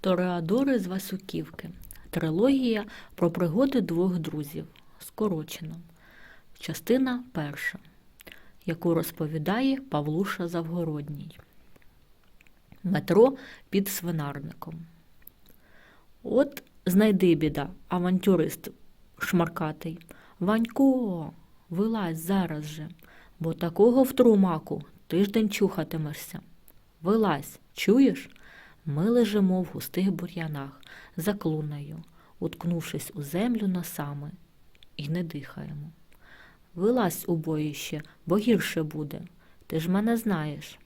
Тореадори з Васюківки. Трилогія про пригоди двох друзів. Скорочено. Частина перша, яку розповідає Павлуша Завгородній. Метро під свинарником. От знайди біда, авантюрист шмаркатий. Ванько, вилазь зараз же, бо такого в трумаку тиждень чухатимешся. Вилазь, чуєш? Ми лежимо в густих бур'янах за клунею, уткнувшись у землю носами, і не дихаємо. Вилазь у боїще, бо гірше буде. Ти ж мене знаєш.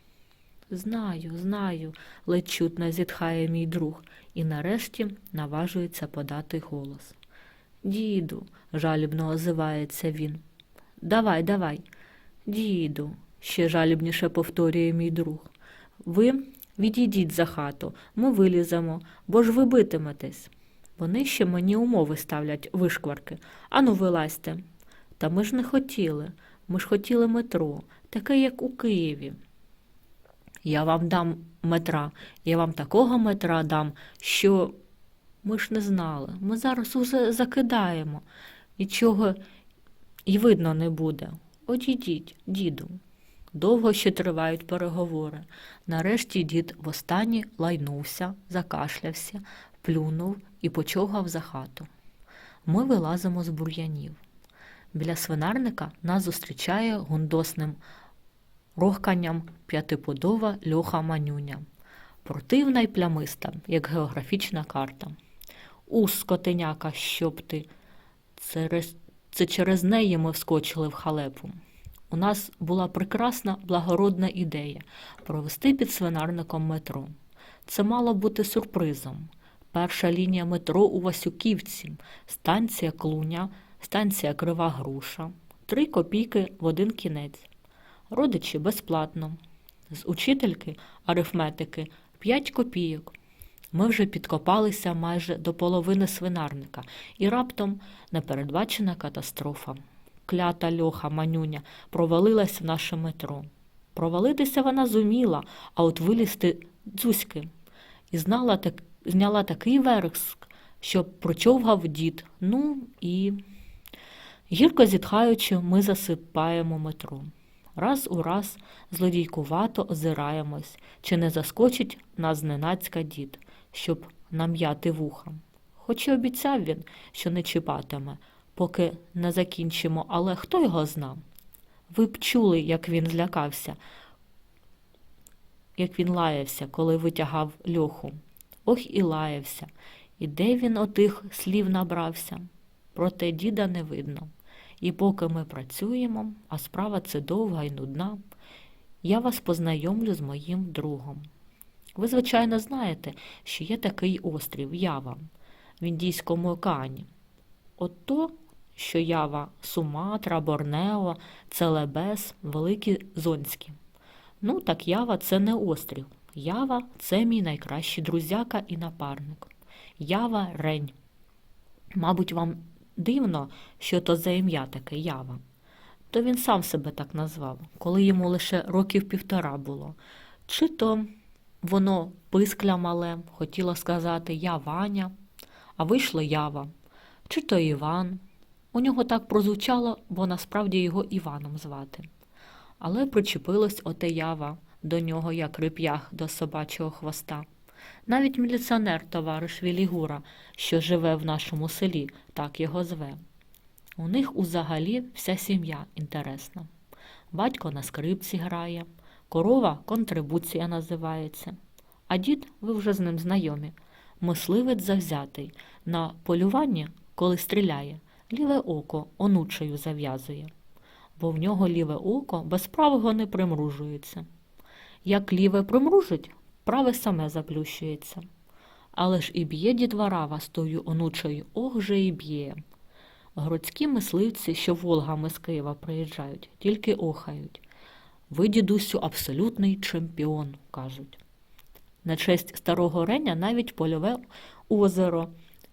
Знаю, знаю, ледь чутно зітхає мій друг і нарешті наважується подати голос. Діду, жалібно озивається він. Давай, давай. Діду, ще жалібніше повторює мій друг. Ви відійдіть за хату, ми виліземо, бо ж ви битиметесь. Вони ще мені умови ставлять вишкварки. Ану, вилазьте. Та ми ж не хотіли. Ми ж хотіли метро, таке, як у Києві. Я вам дам метра, я вам такого метра дам, що ми ж не знали. Ми зараз усе закидаємо. Нічого й видно не буде. Одійдіть, діду. Довго ще тривають переговори. Нарешті дід востаннє лайнувся, закашлявся, плюнув і почогав за хату. Ми вилазимо з бур'янів. Біля свинарника нас зустрічає гундосним рохканням п'ятипудова льоха манюня, противна й плямиста, як географічна карта. У, скотеняка, щоб ти. Це через неї ми вскочили в халепу. У нас була прекрасна благородна ідея провести під свинарником метро. Це мало бути сюрпризом. Перша лінія метро у Васюківці, станція Клуня, станція Крива Груша, три копійки в один кінець. Родичі безплатно. З учительки арифметики 5 копійок. Ми вже підкопалися майже до половини свинарника, і раптом непередбачена катастрофа. Клята льоха манюня провалилась в наше метро. Провалитися вона зуміла, а от вилізти дзузьки. І знала так, зняла такий вереск, що прочовгав дід. Ну і гірко зітхаючи, ми засипаємо метро. Раз у раз злодійкувато озираємось, чи не заскочить нас зненацька дід, щоб нам'яти вуха. Хоч і обіцяв він, що не чіпатиме, поки не закінчимо, але хто його знав? Ви б чули, як він злякався, як він лаявся, коли витягав льоху. Ох і лаявся. І де він отих слів набрався? Проте діда не видно. І поки ми працюємо, а справа це довга і нудна, я вас познайомлю з моїм другом. Ви, звичайно, знаєте, що є такий острів Ява в Індійському океані. От то, що Ява, Суматра, Борнео, Целебес, Великі Зонські. Ну, так Ява це не острів. Ява це мій найкращий друзяка і напарник. Ява Рень. Мабуть, вам дивно, що то за ім'я таке Ява. То він сам себе так назвав, коли йому лише років півтора було. Чи то воно пискля мале, хотіло сказати Я Ваня, а вийшло Ява, чи то Іван. У нього так прозвучало, бо насправді його Іваном звати. Але причепилось оте ява до нього, як реп'ях до собачого хвоста. Навіть міліціонер товариш Вілігура, що живе в нашому селі, так його зве. У них узагалі вся сім'я інтересна. Батько на скрипці грає, корова контрибуція називається. А дід, ви вже з ним знайомі, мисливець завзятий, на полюванні, коли стріляє, ліве око онучею зав'язує, бо в нього ліве око без правого не примружується. Як ліве примружить, праве саме заплющується. Але ж і б'є дідвара вас тою онучею, ох же і б'є. Городські мисливці, що волгами з Києва приїжджають, тільки охають. Ви, дідусю, абсолютний чемпіон, кажуть. На честь старого Реня навіть польове озеро,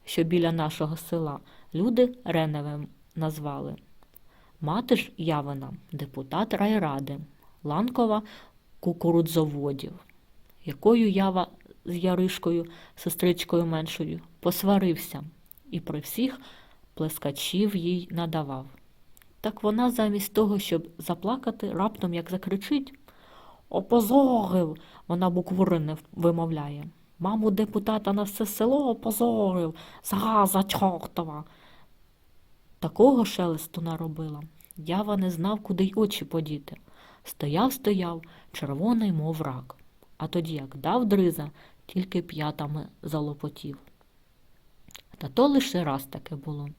що біля нашого села, люди Реневим назвали. Мати ж Явина, депутат райради, Ланкова кукурудзоводів, якою Ява з Яришкою, сестричкою меншою, посварився і при всіх плескачів їй надавав. Так вона замість того, щоб заплакати, раптом як закричить Опозорив. Вона букву не вимовляє. Маму депутата на все село опозорив, зараза чортова. Такого шелесту наробила. Ява не знав, куди й очі подіти. Стояв, стояв, червоний, мов рак. А тоді, як дав дриза, тільки п'ятами залопотів. Та то лише раз таке було.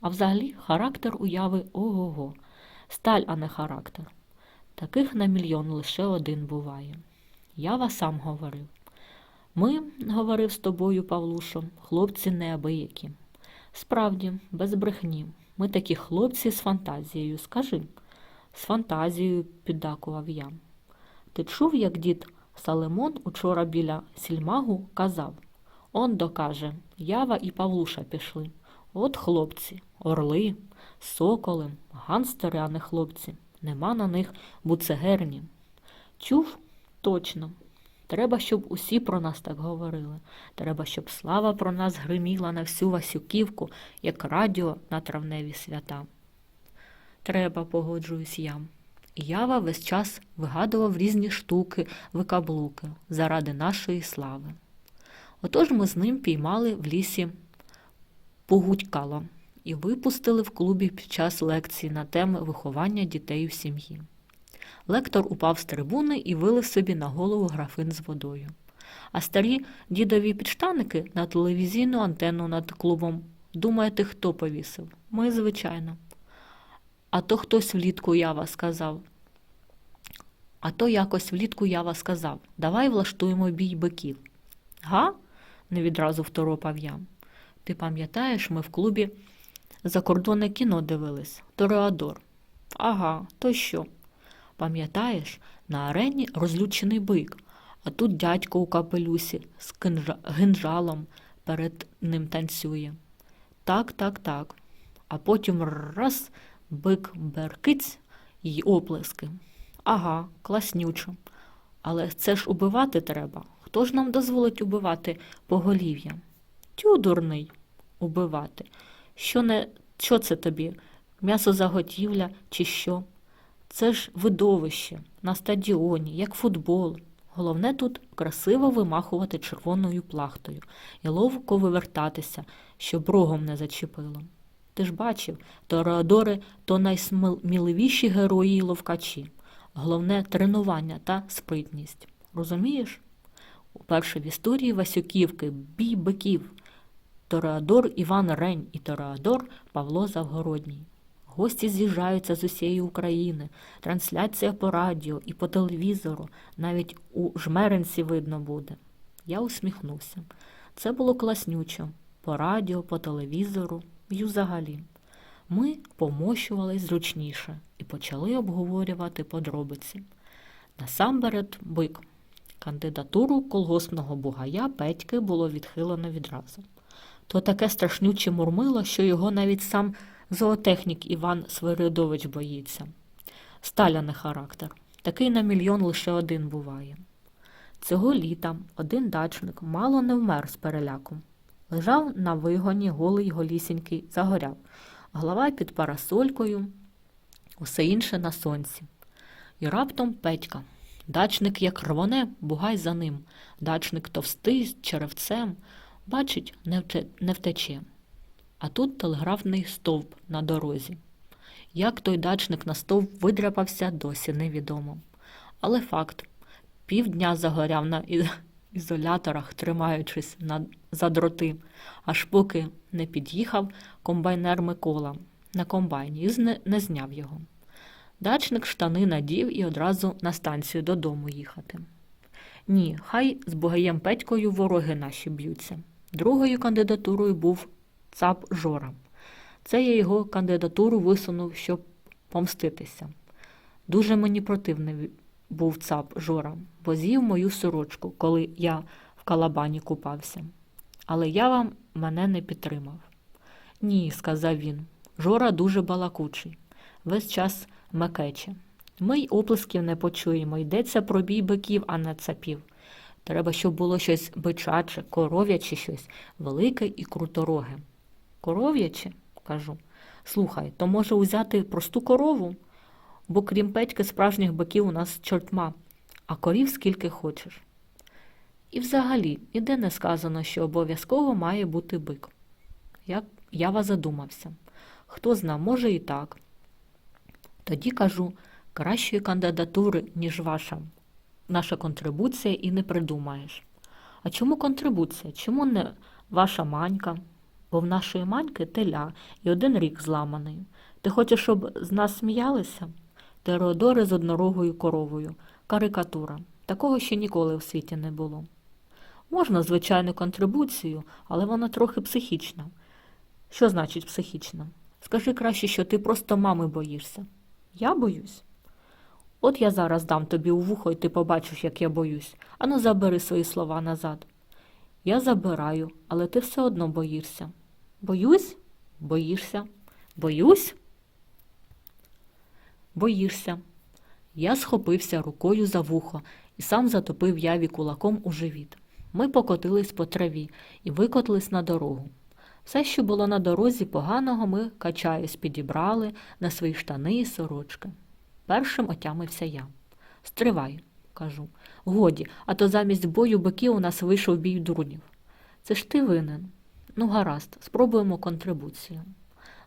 А взагалі характер уяви ого-го. Сталь, а не характер. Таких на мільйон лише один буває. Ява сам говорив. Ми, говорив з тобою, Павлушо, хлопці неабиякі. Справді, без брехні. Ми такі хлопці з фантазією. Скажи. З фантазією, піддакував я. Ти чув, як дід Салимон учора біля сільмагу казав Он докаже, Ява і Павлуша пішли. От хлопці, орли, соколи, ганстери, а не хлопці. Нема на них буцегерні. Чув? Точно. Треба, щоб усі про нас так говорили. Треба, щоб слава про нас гриміла на всю Васюківку, як радіо на травневі свята. Треба, погоджуюсь я. І Ява весь час вигадував різні штуки, викаблуки заради нашої слави. Отож ми з ним піймали в лісі погудькало і випустили в клубі під час лекції на теми виховання дітей у сім'ї. Лектор упав з трибуни і вилив собі на голову графин з водою. А старі дідові підштаники на телевізійну антенну над клубом. Думаєте, хто повісив? Ми, звичайно. А то хтось влітку ява сказав. А то якось влітку ява сказав Давай влаштуємо бій биків. Га? не відразу второпав я. Ти пам'ятаєш, ми в клубі закордонне кіно дивились Тореадор. Ага, то що? Пам'ятаєш, на арені розлючений бик, а тут дядько у капелюсі з гинжалом перед ним танцює. Так, так, так. А потім раз бик беркиць й оплески. Ага, класнючо. Але це ж убивати треба. Хто ж нам дозволить убивати поголів'я? Тю, дурний, убивати. Що не що це тобі? М'ясозаготівля чи що? Це ж видовище на стадіоні, як футбол. Головне тут красиво вимахувати червоною плахтою і ловко вивертатися, щоб рогом не зачепило. Ти ж бачив, тореадори то найсміливіші герої і ловкачі. Головне тренування та спритність. Розумієш? Уперше в історії Васюківки бій биків. Тореадор Іван Рень і Тореадор Павло Завгородній. Гості з'їжджаються з усієї України, трансляція по радіо і по телевізору, навіть у жмеренці видно буде. Я усміхнувся. Це було класнючо по радіо, по телевізору і взагалі. Ми помощувались зручніше і почали обговорювати подробиці. Насамперед, бик. Кандидатуру колгоспного бугая Петьки було відхилено відразу. То таке страшнюче мурмило, що його навіть сам зоотехнік Іван Свиридович боїться. Сталяний характер. Такий на мільйон лише один буває. Цього літа один дачник мало не вмер з переляком. Лежав на вигоні голий голісінький, загоряв, голова під парасолькою, усе інше на сонці. І раптом Петька. Дачник як рвоне, бугай за ним. Дачник товстий, з черевцем. Бачить, не втече. А тут телеграфний стовп на дорозі. Як той дачник на стовп видряпався, досі невідомо. Але факт півдня загоряв на ізоляторах, тримаючись на, за дроти, аж поки не під'їхав комбайнер Микола на комбайні і не, не зняв його. Дачник штани надів і одразу на станцію додому їхати. Ні, хай з Бугаєм Петькою вороги наші б'ються. Другою кандидатурою був цап Жора. Це я його кандидатуру висунув, щоб помститися. Дуже мені противний був цап Жора, бо з'їв мою сорочку, коли я в калабані купався. Але я вам мене не підтримав. Ні, сказав він. Жора дуже балакучий. Весь час мекече. Ми й оплесків не почуємо. Йдеться про бій биків, а не цапів. Треба, щоб було щось бичаче, коров'яче щось, велике і крутороге. Коров'яче? кажу. Слухай, то може узяти просту корову? Бо крім петьки справжніх биків у нас чортма, а корів скільки хочеш. І взагалі, ніде не сказано, що обов'язково має бути бик. Як Я, я задумався. Хто зна, може і так. Тоді кажу, кращої кандидатури, ніж ваша, наша контрибуція, і не придумаєш. А чому контрибуція? Чому не ваша манька? Бо в нашої маньки теля і один рік зламаний. Ти хочеш, щоб з нас сміялися? Теодори з однорогою коровою. Карикатура. Такого ще ніколи в світі не було. Можна звичайну контрибуцію, але вона трохи психічна. Що значить психічна? Скажи краще, що ти просто мами боїшся. Я боюсь. От я зараз дам тобі у вухо, і ти побачиш, як я боюсь. Ану, забери свої слова назад. Я забираю, але ти все одно боїшся. Боюсь? Боїшся. Боюсь? Боїшся. Я схопився рукою за вухо і сам затопив яві кулаком у живіт. Ми покотились по траві і викотились на дорогу. Все, що було на дорозі поганого, ми, качаясь, підібрали на свої штани і сорочки. Першим отямився я. Стривай, кажу. Годі, а то замість бою биків у нас вийшов бій дурнів. Це ж ти винен. Ну, гаразд, спробуємо контрибуцію.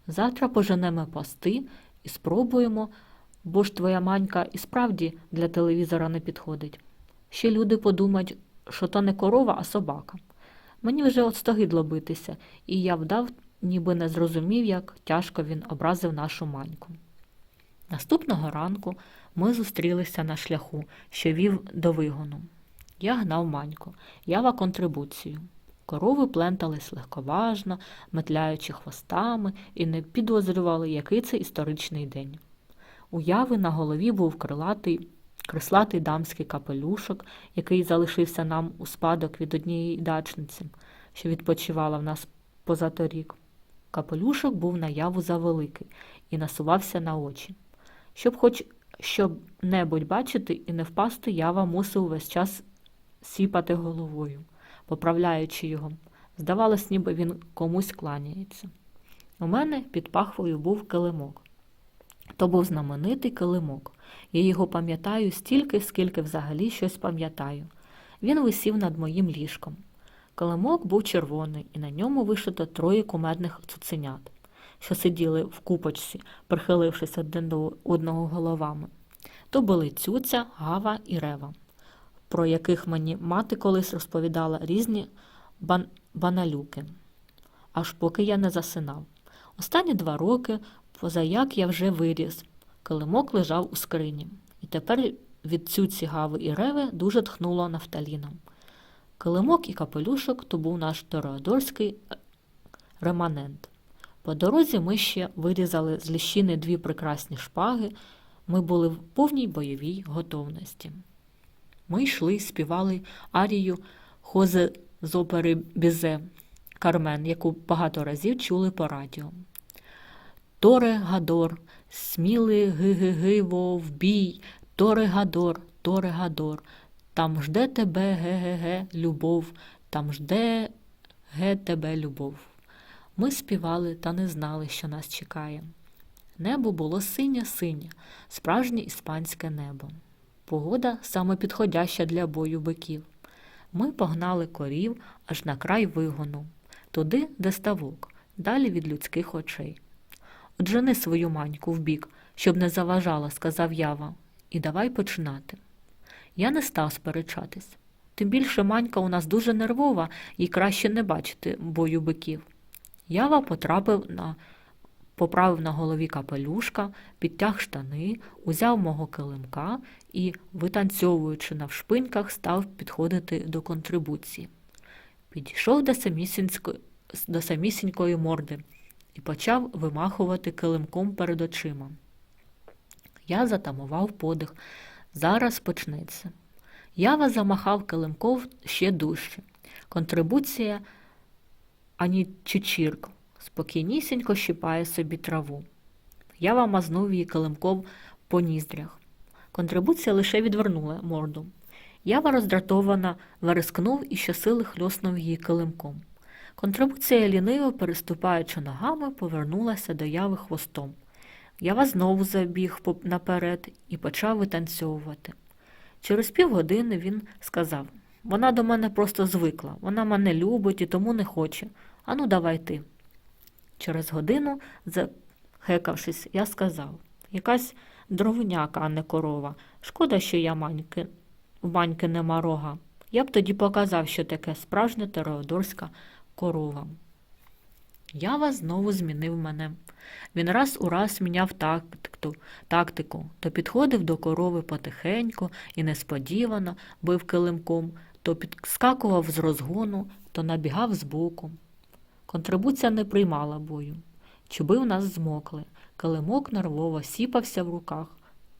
Завтра поженемо пости і спробуємо, бо ж твоя манька і справді для телевізора не підходить. Ще люди подумають, що то не корова, а собака. Мені вже от стогидло битися, і я вдав, ніби не зрозумів, як тяжко він образив нашу маньку. Наступного ранку ми зустрілися на шляху, що вів до вигону. Я гнав маньку, ява контрибуцію. Корови плентались легковажно, метляючи хвостами, і не підозрювали, який це історичний день. У яви на голові був крилатий, крислатий дамський капелюшок, який залишився нам у спадок від однієї дачниці, що відпочивала в нас позаторік. Капелюшок був на яву завеликий і насувався на очі. Щоб хоч щоб-небудь бачити і не впасти, ява мусив весь час сіпати головою, поправляючи його. Здавалось, ніби він комусь кланяється. У мене під пахвою був килимок. То був знаменитий килимок. Я його пам'ятаю стільки, скільки взагалі щось пам'ятаю. Він висів над моїм ліжком. Килимок був червоний, і на ньому вишито троє кумедних цуценят що сиділи в купочці, прихилившись один до одного головами. То були цюця, гава і рева, про яких мені мати колись розповідала різні бан баналюки, аж поки я не засинав. Останні два роки, позаяк я вже виріс, килимок лежав у скрині, і тепер від цюці гави і реви дуже тхнуло нафталіном. Килимок і капелюшок то був наш тореодорський реманент. По дорозі ми ще вирізали з ліщини дві прекрасні шпаги. Ми були в повній бойовій готовності. Ми йшли, співали арію хози з опери Бізе Кармен, яку багато разів чули по радіо. Торе Гадор, сміли ги-ги-ги, в бій, Торе Гадор, Торе Гадор, там жде тебе ге-ге-ге, любов, там жде ге тебе любов. Ми співали та не знали, що нас чекає. Небо було синє-синє, справжнє іспанське небо. Погода саме підходяща для бою биків. Ми погнали корів аж на край вигону, туди, де ставок, далі від людських очей. Отжени свою маньку вбік, щоб не заважала, сказав ява, і давай починати. Я не став сперечатись. Тим більше манька у нас дуже нервова і краще не бачити бою биків. Ява потрапив на, поправив на голові капелюшка, підтяг штани, узяв мого килимка і, витанцьовуючи навшпиньках, став підходити до контрибуції. Підійшов до самісінької, до самісінької морди і почав вимахувати килимком перед очима. Я затамував подих. Зараз почнеться. Ява замахав килимков ще дужче. Контрибуція ані чечірк, спокійнісінько щипає собі траву. Я вам мазнув її килимком по ніздрях. Контрибуція лише відвернула морду. Ява роздратована верескнув і щосили хльоснув її килимком. Контрибуція ліниво, переступаючи ногами, повернулася до яви хвостом. Ява знову забіг наперед і почав витанцьовувати. Через півгодини він сказав вона до мене просто звикла, вона мене любить і тому не хоче. Ану, давай ти. Через годину, захекавшись, я сказав якась дровняка, а не корова. Шкода, що я маньки, в маньки нема рога. Я б тоді показав, що таке справжня тереодорська корова. Ява знову змінив мене. Він раз у раз міняв тактику, тактику, то підходив до корови потихеньку і несподівано бив килимком, то підскакував з розгону, то набігав збоку. Контрибуція не приймала бою. Чуби в нас змокли, килимок нервово сіпався в руках.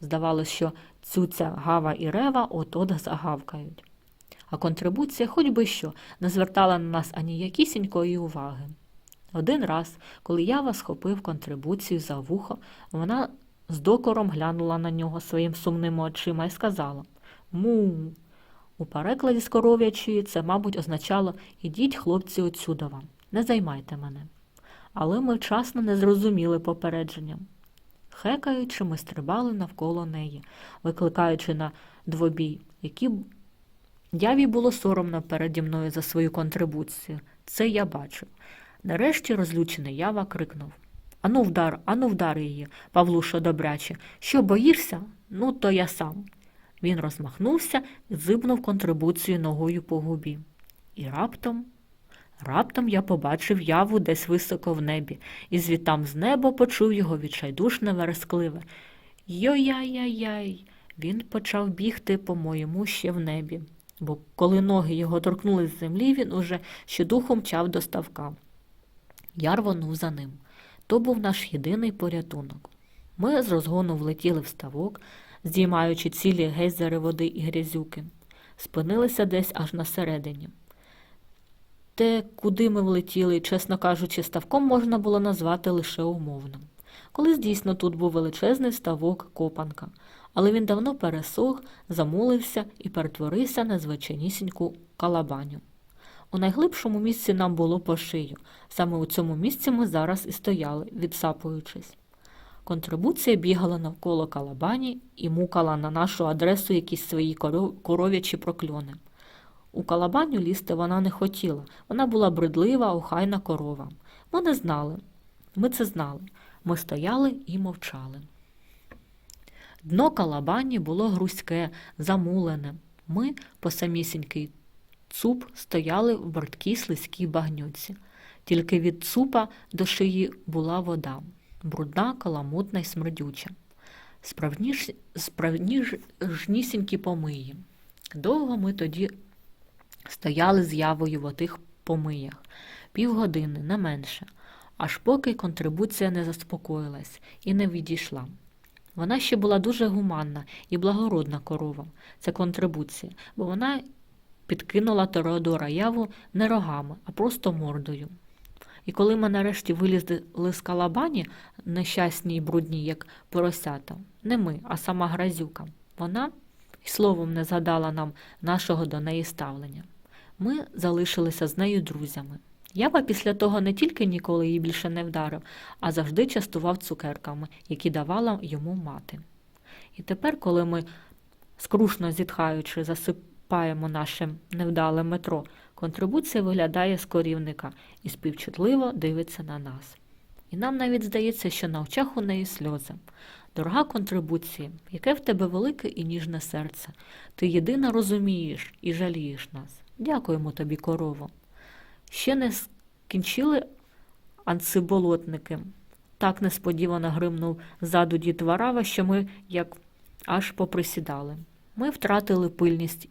Здавалось, що цюця, гава і рева от-от загавкають. А контрибуція, хоч би що, не звертала на нас аніякісінької уваги. Один раз, коли Ява схопив контрибуцію за вухо, вона з докором глянула на нього своїм сумними очима і сказала Му. У перекладі з коров'ячої це, мабуть, означало Ідіть, хлопці, отсюдова, не займайте мене. Але ми вчасно не зрозуміли попередження. Хекаючи, ми стрибали навколо неї, викликаючи на двобій, які Яві було соромно переді мною за свою контрибуцію. Це я бачив. Нарешті розлючений ява крикнув Ану вдар, ану вдар її, Павлушо добряче. Що боїшся? Ну, то я сам. Він розмахнувся і зибнув контрибуцію ногою по губі. І раптом, раптом я побачив яву десь високо в небі, і звітам з неба почув його відчайдушне верескливе. Йой-яй-яй-яй. Він почав бігти, по-моєму, ще в небі, бо коли ноги його торкнулись з землі, він уже щодухом мчав до ставка. Я рвонув за ним. То був наш єдиний порятунок. Ми з розгону влетіли в ставок, здіймаючи цілі гейзери води і грязюки, спинилися десь аж на середині. Те, куди ми влетіли, чесно кажучи, ставком можна було назвати лише умовним. Колись дійсно тут був величезний ставок копанка, але він давно пересох, замулився і перетворився на звичайнісіньку калабаню. У найглибшому місці нам було по шию. Саме у цьому місці ми зараз і стояли, відсапуючись. Контрибуція бігала навколо калабані і мукала на нашу адресу якісь свої коров'ячі прокльони. У калабаню лізти вона не хотіла, вона була бридлива, охайна корова. Ми не знали. Ми це знали. Ми стояли і мовчали. Дно калабані було грузьке, замулене. Ми по самісінький цуп стояли в борткій слизькій багнюці. Тільки від цупа до шиї була вода, брудна, каламутна й смердюча. Справніш, справніжнісінькі помиї. Довго ми тоді стояли з явою в отих помиях, півгодини, не менше, аж поки контрибуція не заспокоїлась і не відійшла. Вона ще була дуже гуманна і благородна корова, це контрибуція, бо вона підкинула Тореодора яву не рогами, а просто мордою. І коли ми нарешті вилізли з калабані, нещасні й брудні, як поросята, не ми, а сама гразюка, вона й словом не згадала нам нашого до неї ставлення. Ми залишилися з нею друзями. Ява після того не тільки ніколи її більше не вдарив, а завжди частував цукерками, які давала йому мати. І тепер, коли ми, скрушно зітхаючи, засипаємо наше невдале метро, контрибуція виглядає з корівника і співчутливо дивиться на нас. І нам навіть здається, що на очах у неї сльози. Дорога контрибуція, яке в тебе велике і ніжне серце. Ти єдина розумієш і жалієш нас. Дякуємо тобі, корово. Ще не скінчили анциболотники. Так несподівано гримнув ззаду дід що ми як аж поприсідали. Ми втратили пильність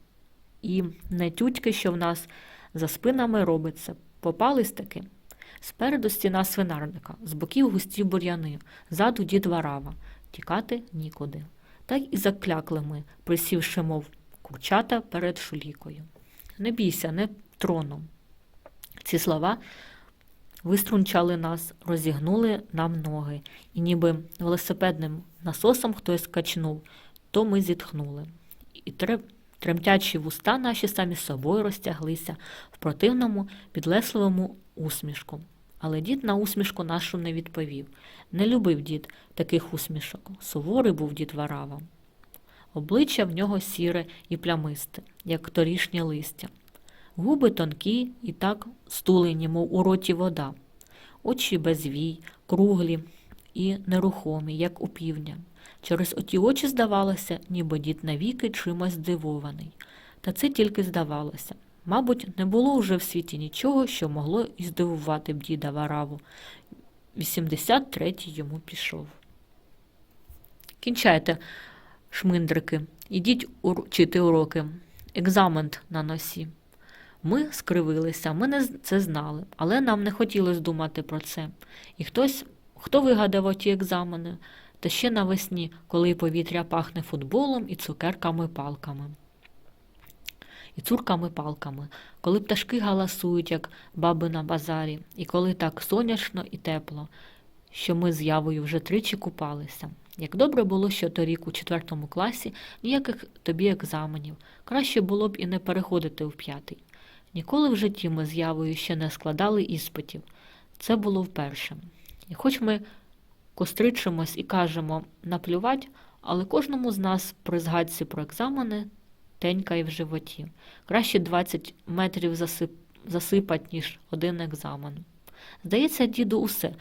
і не тютьки, що в нас за спинами робиться. Попались таки. Спереду стіна свинарника, з боків густі бур'яни, ззаду дід Варава. Тікати нікуди. Так і заклякли ми, присівши, мов курчата перед шулікою. Не бійся, не трону. Ці слова виструнчали нас, розігнули нам ноги, і ніби велосипедним насосом хтось качнув, то ми зітхнули. І. Тремтячі вуста наші самі собою розтяглися в противному, підлесливому усмішку. Але дід на усмішку нашу не відповів. Не любив дід таких усмішок. Суворий був дід Варава. Обличчя в нього сіре і плямисте, як торішнє листя. Губи тонкі і так стулені, мов у роті вода. Очі безвій, круглі і нерухомі, як у півня. Через оті очі здавалося, ніби дід навіки чимось здивований. Та це тільки здавалося. Мабуть, не було вже в світі нічого, що могло і здивувати б діда Вараву. 83-й йому пішов. Кінчайте, шминдрики, ідіть учити уроки. Екзамен на носі. Ми скривилися, ми не це знали, але нам не хотілося думати про це. І хтось, хто вигадав оті екзамени, та ще навесні, коли повітря пахне футболом і цукерками-палками. І цурками-палками, коли пташки галасують, як баби на базарі, і коли так сонячно і тепло, що ми з явою вже тричі купалися. Як добре було, що торік у четвертому класі ніяких тобі екзаменів, краще було б і не переходити в п'ятий. Ніколи в житті ми з явою ще не складали іспитів. Це було вперше. І хоч ми костричимось і кажемо наплювать, але кожному з нас при згадці про екзамени тенькає в животі. Краще 20 метрів засип... засипать, ніж один екзамен. Здається, діду, усе.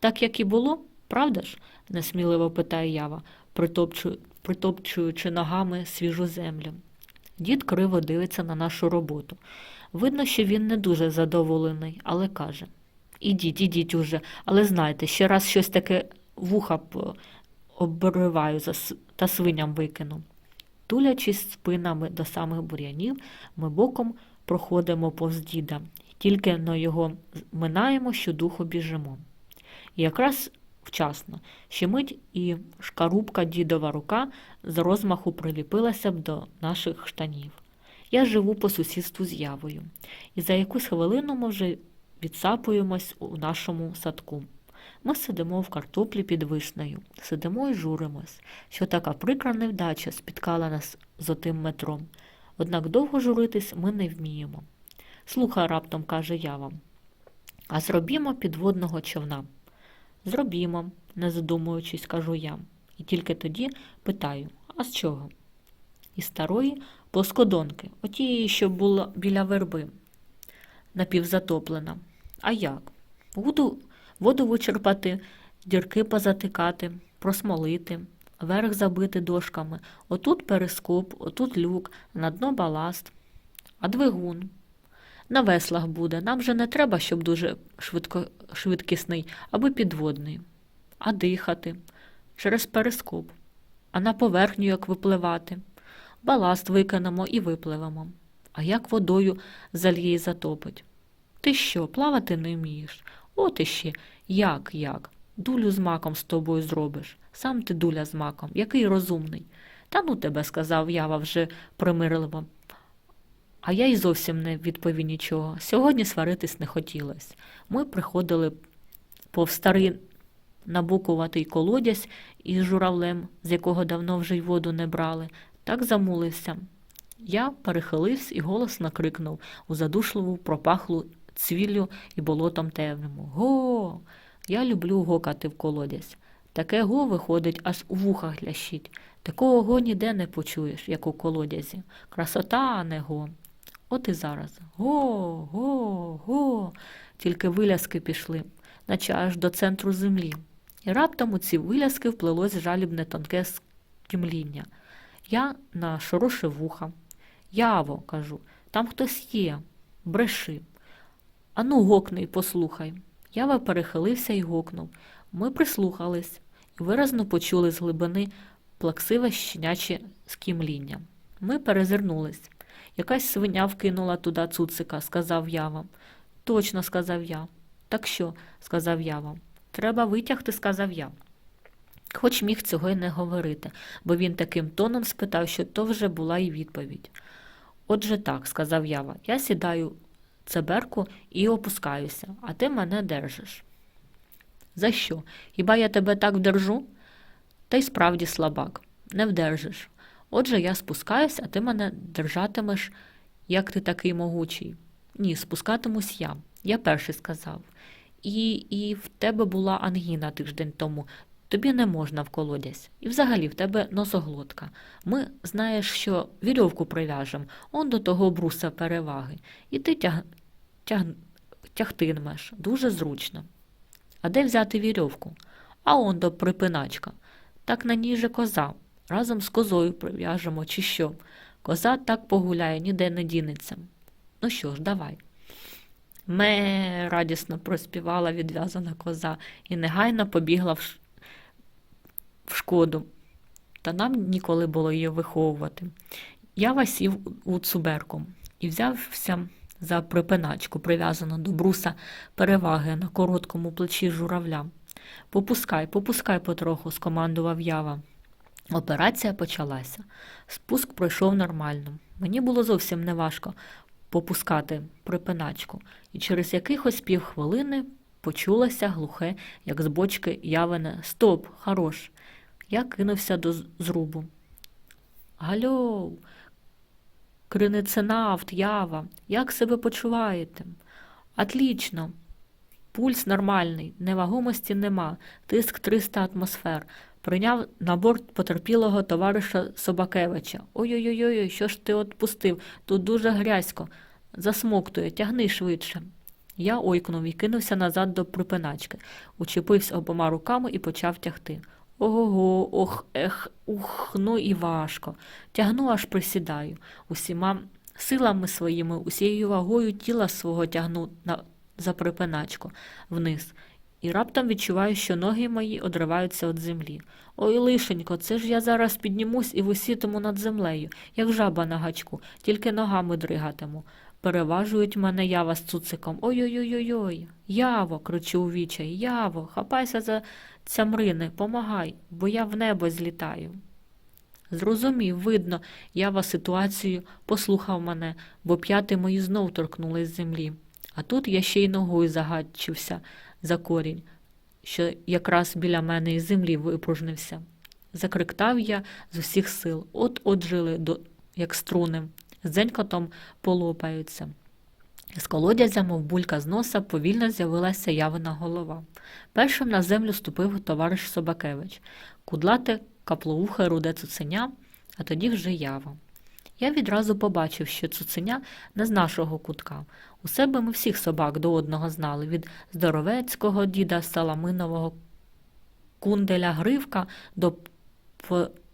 Так як і було, правда ж? Несміливо питає ява, притопчу... притопчуючи ногами свіжу землю. Дід криво дивиться на нашу роботу. Видно, що він не дуже задоволений, але каже Ідіть, ідіть уже, але знайте, ще раз щось таке вуха обриваю та свиням викину. Тулячись спинами до самих бур'янів, ми боком проходимо повз діда, тільки на його минаємо, що духу біжимо. І якраз вчасно, ще мить і шкарубка дідова рука з розмаху приліпилася б до наших штанів. Я живу по сусідству з явою, і за якусь хвилину ми вже відсапуємось у нашому садку. Ми сидимо в картоплі під вишнею, сидимо і журимось, що така прикра невдача спіткала нас з отим метром. Однак довго журитись ми не вміємо. Слухай, раптом каже я вам. А зробімо підводного човна. Зробімо, не задумуючись, кажу я. І тільки тоді питаю, а з чого? Із старої плоскодонки, отієї, що була біля верби, напівзатоплена. А як? Воду, воду вичерпати, дірки позатикати, просмолити, верх забити дошками, отут перископ, отут люк, на дно баласт, а двигун. На веслах буде. Нам же не треба, щоб дуже швидко, швидкісний, аби підводний. А дихати через перископ. А на поверхню як випливати. Баласт викинемо і випливемо. А як водою зальє і затопить? Ти що, плавати не вмієш? От іще, як, як? Дулю з маком з тобою зробиш. Сам ти дуля з маком, який розумний. Та ну тебе, сказав Ява вже примирливо. А я й зовсім не відповів нічого. Сьогодні сваритись не хотілося. Ми приходили повз старий набукуватий колодязь із журавлем, з якого давно вже й воду не брали, так замулився. Я перехилився і голосно крикнув у задушливу пропахлу цвіллю і болотом темному. Го! Я люблю гокати в колодязь. Таке го виходить, аж у вухах лящить. Такого го ніде не почуєш, як у колодязі. Красота, а не го. От і зараз. Го, го, го. Тільки виляски пішли, наче аж до центру землі. І раптом у ці виляски вплилось жалібне тонке скімління. Я нашорошив вуха. Яво, кажу, там хтось є, бреши. Ану, гокни й послухай. Ява перехилився і гокнув. Ми прислухались і виразно почули з глибини плаксиве щеняче скімління. Ми перезирнулись. Якась свиня вкинула туди цуцика, сказав Ява. Точно, сказав я. Так що, сказав Ява. Треба витягти, сказав я. Хоч міг цього й не говорити, бо він таким тоном спитав, що то вже була й відповідь. Отже так, сказав Ява, я сідаю цеберку і опускаюся, а ти мене держиш. За що? Хіба я тебе так вдержу? Та й справді слабак, не вдержиш. Отже, я спускаюсь, а ти мене держатимеш, як ти такий могучий. Ні, спускатимусь я. Я перший сказав. І, і в тебе була ангіна тиждень тому. Тобі не можна в колодязь. І взагалі в тебе носоглотка. Ми, знаєш, що вірьовку прив'яжем, он до того бруса переваги. І ти тяг... Тяг... тягтимеш. Дуже зручно. А де взяти вірьовку? А он до припиначка. Так на ній же коза. Разом з козою прив'яжемо, чи що. Коза так погуляє, ніде не дінеться. Ну що ж, давай. Ме радісно проспівала відв'язана коза і негайно побігла в, шкоду. Та нам ніколи було її виховувати. Я васів у цуберку і взявся за припиначку, прив'язану до бруса переваги на короткому плечі журавля. Попускай, попускай потроху, скомандував ява. Операція почалася. Спуск пройшов нормально. Мені було зовсім неважко попускати припиначку, і через якихось півхвилини почулося глухе, як з бочки явине Стоп, хорош. Я кинувся до зрубу. Гальо, криниценавт, ява, як себе почуваєте? Отлічно. Пульс нормальний, невагомості нема, тиск 300 атмосфер. Прийняв на борт потерпілого товариша Собакевича. Ой-ой-ой, що ж ти отпустив? Тут дуже грязько. Засмоктує, тягни швидше. Я ойкнув і кинувся назад до припиначки, учепився обома руками і почав тягти. Ого, ох, ех, ух, ну і важко. Тягну, аж присідаю. Усіма силами своїми, усією вагою тіла свого тягну на, за припиначку вниз. І раптом відчуваю, що ноги мої одриваються від землі. Ой, лишенько, це ж я зараз піднімусь і висітиму над землею, як жаба на гачку, тільки ногами дригатиму. Переважують мене ява з цуциком. Ой-ой-ой-ой. Яво, кричу у вічай, яво, хапайся за цямрини, помагай, бо я в небо злітаю. Зрозумів, видно, ява ситуацію послухав мене, бо п'яти мої знов торкнулись землі. А тут я ще й ногою загадчився за корінь, що якраз біля мене із землі випружнився. Закриктав я з усіх сил, от от жили, до, як струни, з дзенькотом полопаються. З колодязя, мов булька з носа, повільно з'явилася явина голова. Першим на землю ступив товариш Собакевич, кудлате каплоухе руде цуценя, а тоді вже ява. Я відразу побачив, що цуценя не з нашого кутка. У себе ми всіх собак до одного знали, від здоровецького діда Саламинового кунделя Гривка до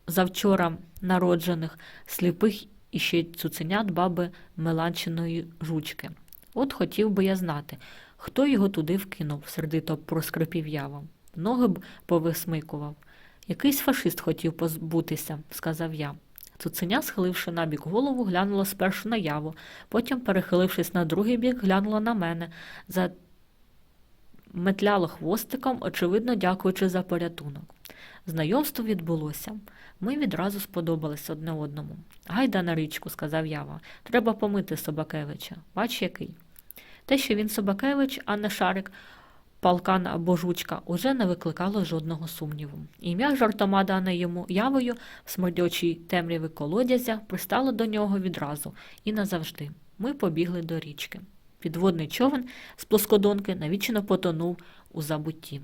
завчора народжених сліпих і ще цуценят баби Меланчиної жучки. От хотів би я знати, хто його туди вкинув, сердито проскрипів ява. Ноги б повисмикував. Якийсь фашист хотів позбутися, сказав я. Цуценя, схиливши набік голову, глянула спершу на яву, потім, перехилившись на другий бік, глянула на мене, заметляло хвостиком, очевидно, дякуючи за порятунок. Знайомство відбулося. Ми відразу сподобались одне одному. Гайда на річку, сказав Ява. Треба помити Собакевича. Бач, який. Те, що він Собакевич, а не Шарик, палкан або жучка, уже не викликало жодного сумніву. Ім'я жартома дане йому явою в смердючій темряві колодязя пристало до нього відразу і назавжди. Ми побігли до річки. Підводний човен з плоскодонки навічно потонув у забутті.